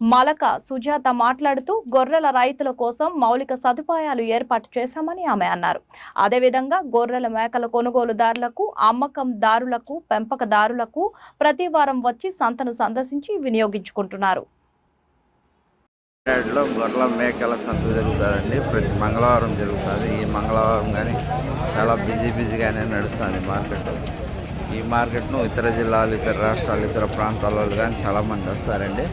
Malaka Sujatha మాట్లాడుతూ గొర్రెల రైతుల కోసం మౌలిక సదుపాయాలు ఏర్పాటు చేశామని ఆమె అన్నారు. అదేవిధంగా గొర్రెల మేకల కొనుగోలుదారులకు అమ్మకందారులకు పెంపకదారులకు ప్రతి వారం వచ్చి సంతను సందర్శించి వినియోగించుకుంటున్నారు. లో గొర్రెల మేకల సంత జరుగుతుందండి. ప్రతి మంగళవారం జరుగుతుంది. ఈ మంగళవారం కానీ చాలా బిజీ బిజీగానే నడుస్తుంది మార్కెట్. ఈ మార్కెట్ను ఇతర జిల్లాలు ఇతర రాష్ట్రాలు ఇతర ప్రాంతాల వాళ్ళు కానీ చాలామంది వస్తారండి.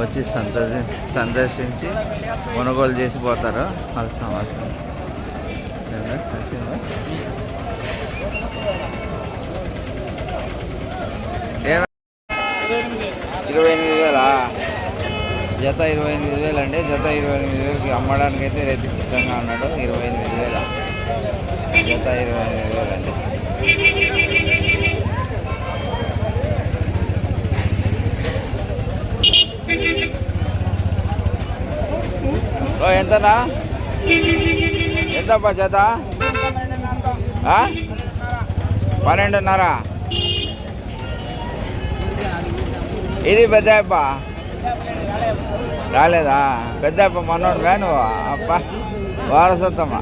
వచ్చి సందర్శి సందర్శించి కొనుగోలు చేసి పోతారు. వాళ్ళ సంవత్సరం ఇరవై ఎనిమిది వేలా? జత ఇరవై ఎనిమిది వేలు అండి. జత ఇరవై ఎనిమిది వేలకి అమ్మడానికి అయితే రైతు సిద్ధంగా ఉన్నాడు. ఇరవై ఎనిమిది వేల. జత ఇరవై ఎనిమిది వేలు అండి ఓ ఎంతనా ఎంతప్ప జత? పన్నెండున్నర. ఇది పెద్దప్ప రాలేదా? పెద్దప్ప మనోడు వే అప్ప వారసత్వమా?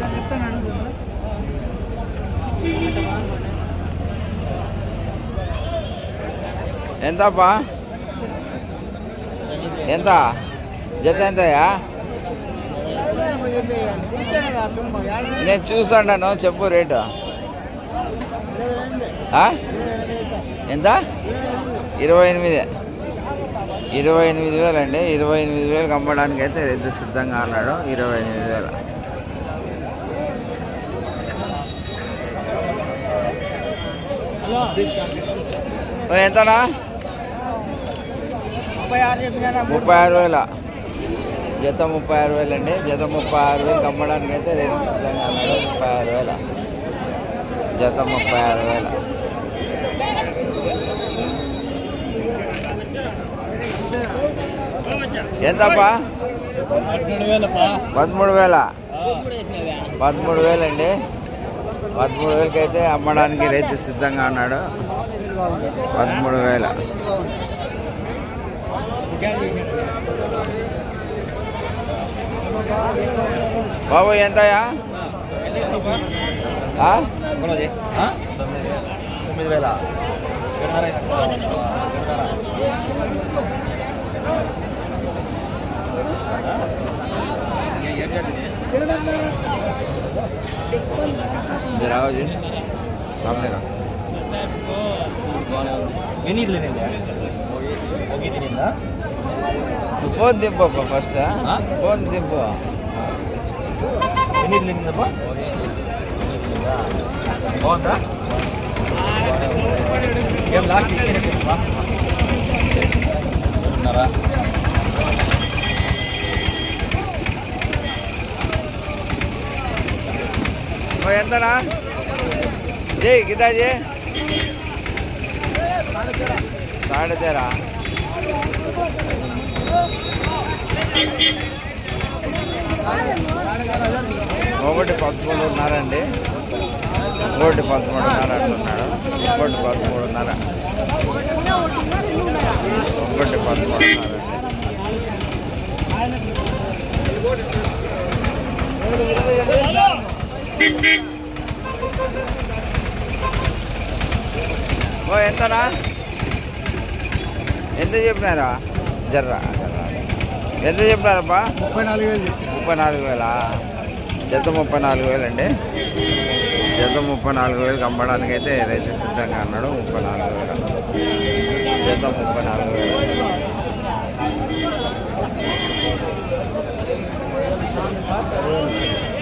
ఎంతప్ప? ఎంత? జత ఎంతయా నేను చూసాను చెప్పు రేటు. ఎంత? ఇరవై ఎనిమిది. ఇరవై ఎనిమిది వేలు అండి ఇరవై ఎనిమిది వేలు అమ్మడానికి అయితే రైతు సిద్ధంగా అన్నాడు ఇరవై ఎనిమిది వేలు. ఎంతనా? ముప్పై ఆరు వేల. జత ముప్పై ఆరు వేలు అండి. జత ముప్పై ఆరు వేలకు అమ్మడానికి అయితే రైతు సిద్ధంగా అన్నాడు ముప్పై ఆరు వేల. జత ముప్పై ఆరు వేల. ఎంతప్పా? పదమూడు వేల. పదమూడు వేలు అండి. పదమూడు వేలకి అయితే అమ్మడానికి రైతు సిద్ధంగా ఉన్నాడు. పదమూడు వేల. బాబు ఎంతయా ఆ? తొమ్మిది వేల ఇది రావు జీ సామనే రా ఎన్ని ఇది లేనిందా ఒక ఇది నిందా నువ్వు ఫోన్ దింపు ఫస్ట్ ఆ? ఫోన్ దింపు ఎన్ని ఒకటి పదమూడు ఉన్నారండి ఒకటి పదమూడున్నర అంటున్నాడు. ఒకటి పదమూడున్నర. ఒకటి పదమూడున్నర ఓ ఎంతనా? ఎంత చెప్పినారా? జర్రా జర్రా. ఎంత చెప్పినారప్పా ముప్పై నాలుగు వేలు ముప్పై నాలుగు వేలా? జత ముప్పై నాలుగు వేలు అండి జత ముప్పై నాలుగు వేలకు అమ్మడానికి అయితే రైతు సిద్ధంగా అన్నాడు ముప్పై నాలుగు వేల. జత ముప్పై నాలుగు వేలు.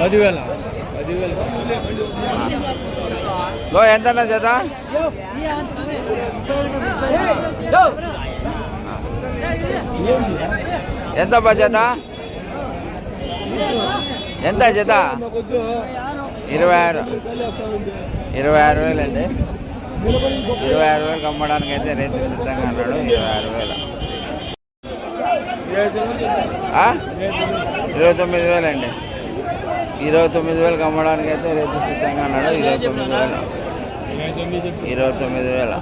పదివేల. పదివేల లో ఎంతన్నా జత? ఎంత జత ఎంత జత ఇరవై ఆరు. ఇరవై ఆరు వేలు అండి ఇరవై ఆరు వేలు కమ్మడానికి అయితే రైతు సిద్ధంగా అన్నాడు ఇరవై ఆరు వేలు. ఇరవై తొమ్మిది వేలు అండి ఇరవై తొమ్మిది వేలు కమ్మడానికి అయితే రైతు సిద్ధంగా ఉన్నాడు. ఇరవై తొమ్మిది వేలు. ఇరవై తొమ్మిది వేల.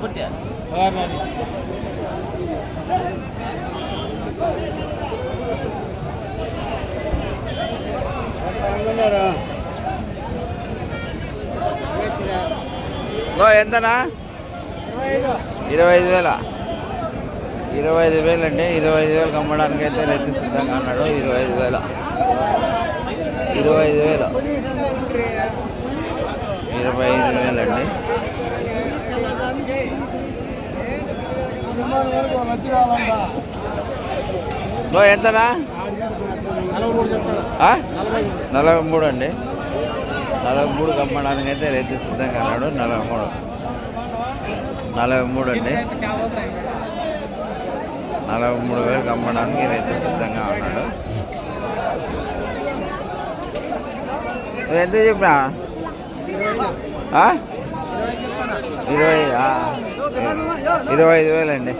ఎంతనా? ఇరవై ఐదు వేల? ఇరవై ఐదు వేలు అండి ఇరవై ఐదు వేలు కమ్మడానికి అయితే రైతు సిద్ధంగా అన్నాడు ఇరవై ఐదు వేల. ఇరవై ఐదు వేలు. ఇరవై ఐదు వేలు అండి ఎంతనా? నలభై మూడు అండి. నలభై మూడు కమ్మడానికి అయితే రైతు సిద్ధంగా అన్నాడు నలభై మూడు. నలభై మూడు అండి. నలభై మూడు వేలు కమ్మడానికి రైతు సిద్ధంగా ఉన్నాడు. ఎంత చెప్పినా? ఇరవై ఇరవై ఐదు వేలండి.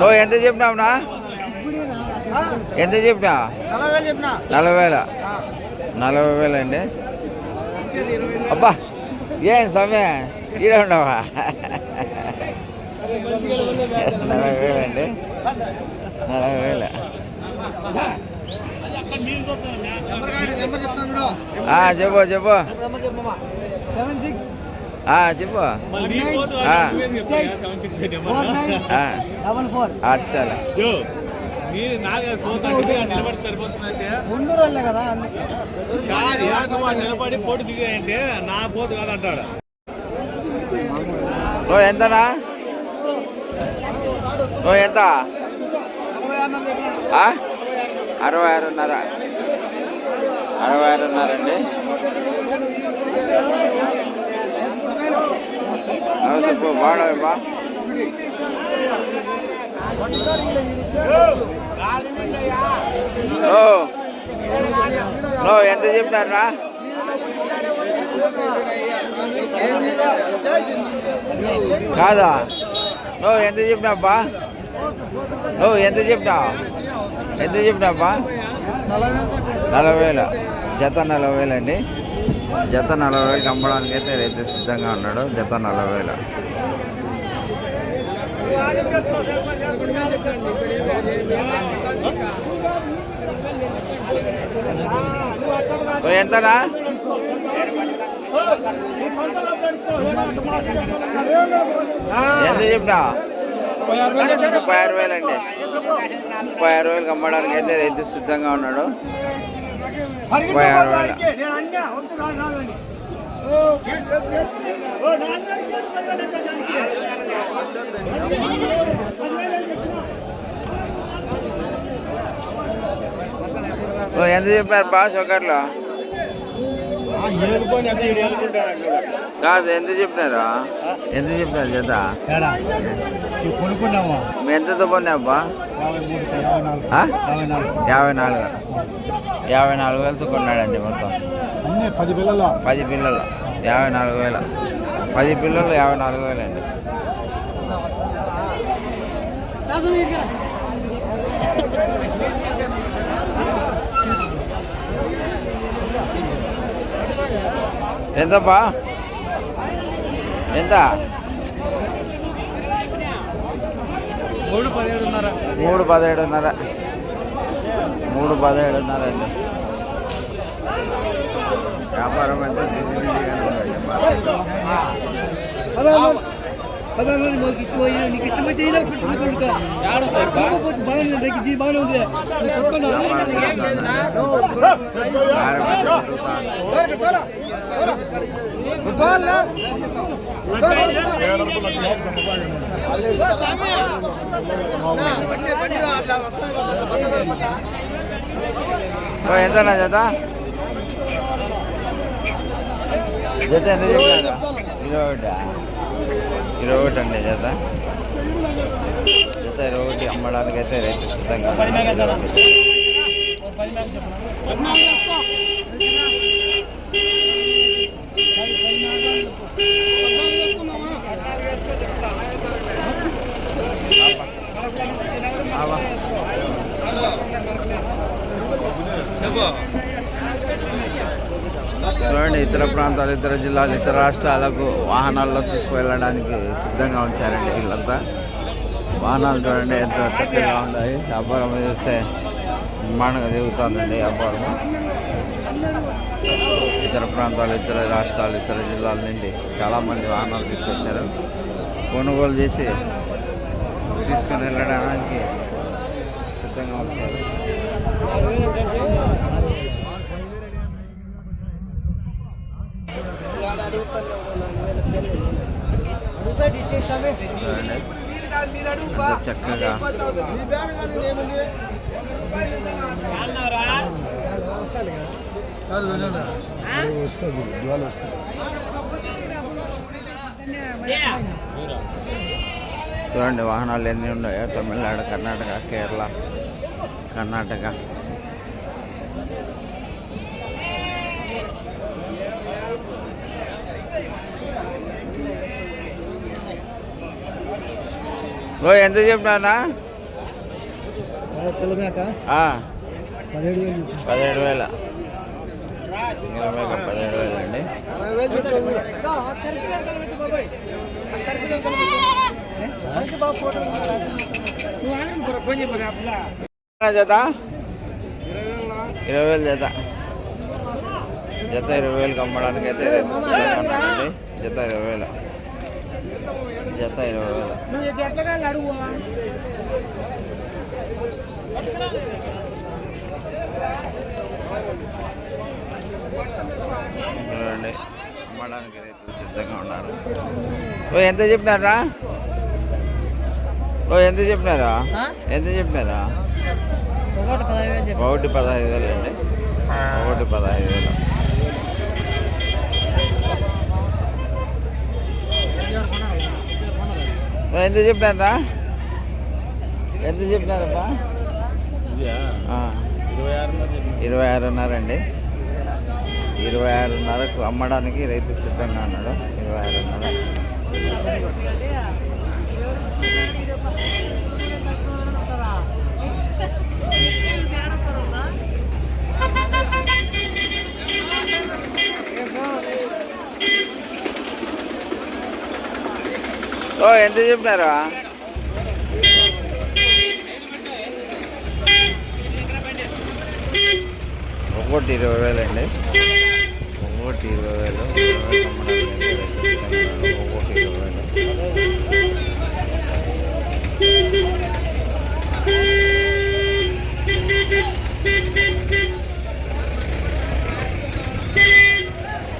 నువ్వు ఎంత చెప్పినావునా? ఎంత చెప్పినా? నలభై వేల నలభై వేలు? అండి. అబ్బా ఏం సమయం? ఈడ ఉండవా? నలభై వేలు అండి. నలభై వేల. ఆ, చెప్పు చెప్పు. ఆ, చెప్పు. ఆ, నిలబడి సరిపోతుందంటే? ముందు రోజులే కదా అందుకే. కాదు నిలబడి పోటీ దిగాయంటే నా పోతు కాదంటాడు. ఓ ఎంతనా? ఓ ఎంత? అరవై ఆరున్నర. అరవై ఆరున్నర అండి. చెప్పు బాగా బా. నో ఎంత చెప్పినారా కాదా? నువ్వు ఎంత చెప్పినాబ్బా? నువ్వు ఎంత చెప్పినావు? ఎంత చెప్పినాబ్బా? నలభై వేలు. జత నలభై వేలు అండి జత నలభై వేలు అమ్మడానికి అయితే రైతు సిద్ధంగా ఉన్నాడు. జత నలభై వేలు. ఎంతనా ఎంత చెప్పినా? ముప్పై ఆరు వేలు అండి. ముప్పై ఆరు వేలకు అమ్మడానికి అయితే రైతు సిద్ధంగా ఉన్నాడు. ముప్పై ఆరు వేలు. ఓ, ఎంత చెప్పినారు బా షుగర్లో కాదు ఎంత చెప్పినారు? ఎంత చెప్పినారు మీ ఎంతతో కొన్నాబ్బా యాభై నాలుగు? యాభై నాలుగు. వేలతో కొన్నాడండి మొత్తం. అన్నీ పది పిల్లలు. పది పిల్లలు. యాభై నాలుగు వేల. పది పిల్లలు యాభై నాలుగు వేలండి. ఎంతప్పా? ఎంత? మూడు పదిహేడున్నర. మూడు పదిహేడున్నర. మూడు పదిహేడున్నర అండి. వ్యాపారం అయితే బిజీ బిజీగానే ఉందండి. మార్కెట్లో. పదహారు మాకు ఇచ్చిపోయి నీకు ఇష్టమైతే ఇలా పెట్టుకుంటా బాగానే ఉంది ఇది బాగానే ఉంది. ఎంత జత? జత ఎంత చెప్పారు? ఇరవై ఒకటి ఇరవై ఒకటి అండి జత. జత ఇరవై ఒకటి అమ్మడానికి అయితే రైతు సిద్ధంగా Come on. చూడండి ఇతర ప్రాంతాలు ఇతర జిల్లాలు ఇతర రాష్ట్రాలకు వాహనాల్లో తీసుకువెళ్ళడానికి సిద్ధంగా ఉంచారండి వీళ్ళంతా. వాహనాలు చూడండి ఎంత చక్కగా ఉన్నాయి. వ్యాపారం చూస్తే నిర్మాణంగా జరుగుతుందండి వ్యాపారం. ఇతర ప్రాంతాలు ఇతర రాష్ట్రాలు ఇతర జిల్లాల నుండి చాలామంది వాహనాలు తీసుకొచ్చారు. కొనుగోలు చేసి తీసుకొని వెళ్ళడానికి సిద్ధంగా ఉంచారు. చక్కగా. చూడండి వాహనాలు ఎన్ని ఉన్నాయో తమిళనాడు కర్ణాటక కేరళ కర్ణాటక. ఓ ఎంత చెప్పినా పదిహేడు వేలు పదిహేడు వేల. అండి జత? ఇరవై వేలు జత. జత ఇరవై వేలకు అమ్మడానికి అయితే జత ఇరవై వేల. జత ఇరవై వేల చూడండి అమ్మడానికి రైతులు సిద్ధంగా ఉన్నారు ఓ ఎంత చెప్పినారా ఓ ఎంత చెప్పినారా ఎంత చెప్పినారా ఒకటి పదహైదు వేలు అండి ఒకటి పదహైదు వేలు ఎంత చెప్పినారా? ఎంత చెప్పినారప్పా ఆ. ఇరవై ఆరున్నరండి ఇరవై ఆరున్నరకు అమ్మడానికి రైతు సిద్ధంగా ఉన్నాడు. ఇరవై ఆరున్నర. ఓ ఎంత చెప్పినారా? ఒకటి ఇరవై వేలు అండి. ఒకటి ఇరవై వేలు ఇరవై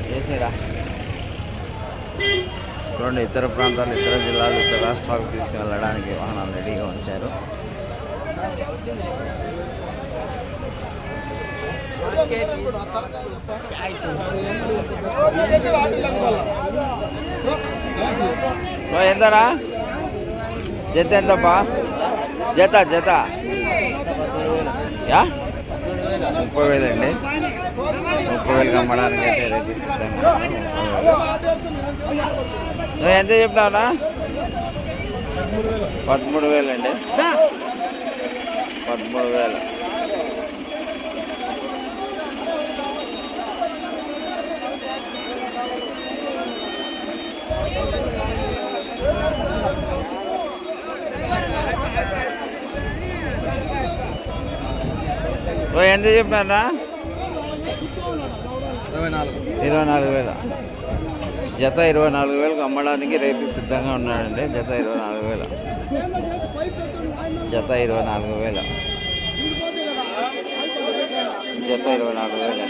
చేసాడా? రెండు ఇతర ప్రాంతాలు ఇతర జిల్లాలు ఇతర రాష్ట్రాలకు తీసుకువెళ్ళడానికి వాహనాలు రెడీగా ఉంచారు. ఓ, ఎంతరా జత ఎంతప్పా? జత జత. యా? ముప్పై వేలు అండి ముప్పై వేలు కమ్మడానికి అయితే రెడీ సిద్ధంగా ముప్పై వేలు. నువ్వు ఎంత చెప్పినావునా పదమూడు వేలు అండి. పదమూడు వేలు. ఎంత చెప్పినారా ఇరవై నాలుగు. ఇరవై నాలుగు వేలు. జత ఇరవై నాలుగు వేలకు అమ్మడానికి రైతు సిద్ధంగా ఉన్నాడండి. జత ఇరవై నాలుగు వేల. జత ఇరవై నాలుగు వేల. జత ఇరవై నాలుగు వేలు.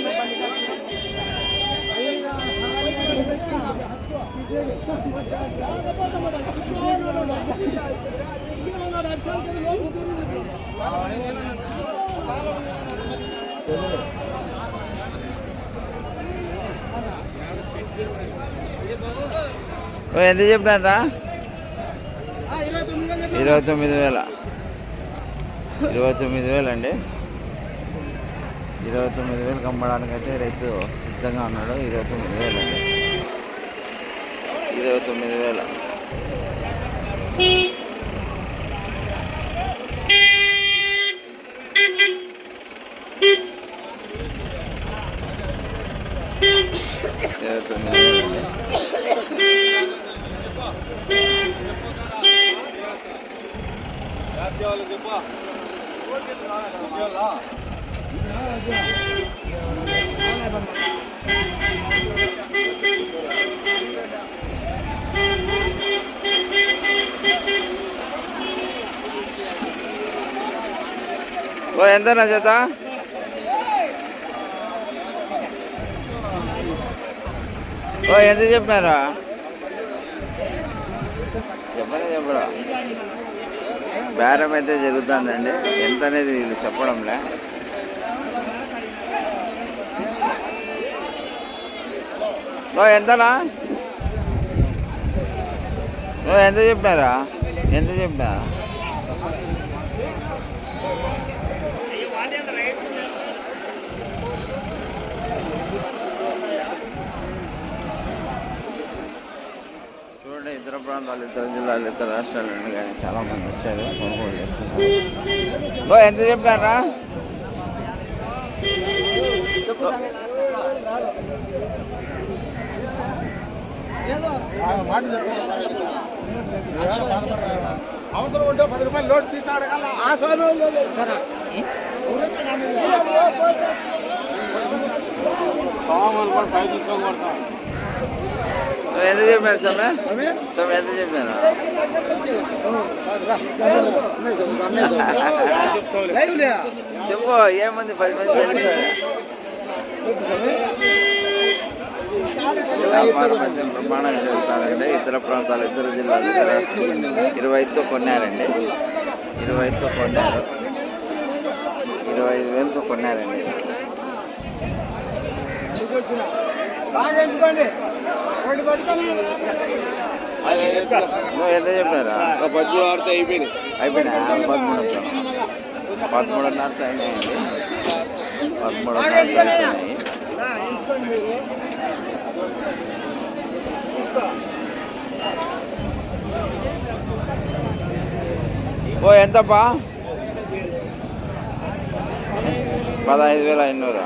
అండి ఎంత చెప్పినారా ఇరవై తొమ్మిది వేల. ఇరవై తొమ్మిది వేలు అండి ఇరవై తొమ్మిది వేలు అమ్మడానికి అయితే రైతు సిద్ధంగా ఉన్నాడు. ఇరవై తొమ్మిది వేలు అండి ఇరవై తొమ్మిది వేల ఇరవై ఓ ఎంతనా జత ఓ ఎంత చెప్పినారా చెప్పనే చెప్పరా బేరం అయితే జరుగుతుందండి. ఎంత అనేది వీళ్ళు చెప్పడంలే. ఎంతనా? ఎంత చెప్పినారా? ఎంత చెప్పినారా చూడండి ఇతర ప్రాంతాలు ఇతర జిల్లాలు ఇతర రాష్ట్రాల నుండి కానీ చాలామంది వచ్చారు. కొనుగోలు చేస్తున్నారు ఓ ఎంత చెప్పారా? అవసరం ఉంటే పది రూపాయలు లోటు తీసాడు ఆ స్వామి పై తీసుకొని ఎంత చెప్పారు సమయ సమయ ఎంత చెప్పారు? చెప్పు ఏమంది? పది మంది వ్యాపారం ప్రమాణంగా జరుగుతారండి. ఇతర ప్రాంతాలు ఇతర జిల్లాలు ఇరవై ఐదుతో కొన్నారండి. ఇరవై ఐదుతో కొన్నారు. ఇరవై ఐదు వేలతో కొన్నారండి. నువ్వు ఎంత చెప్పారా? బజ్జు ఆడితే అయిపోయింది అయిపోయినా? పదమూడు పదమూడున్నరతో అయినాయండి పదమూడున్నరతో అయినాయి ఓ ఎంతప్పా? పదహైదు వేల ఐనూరు.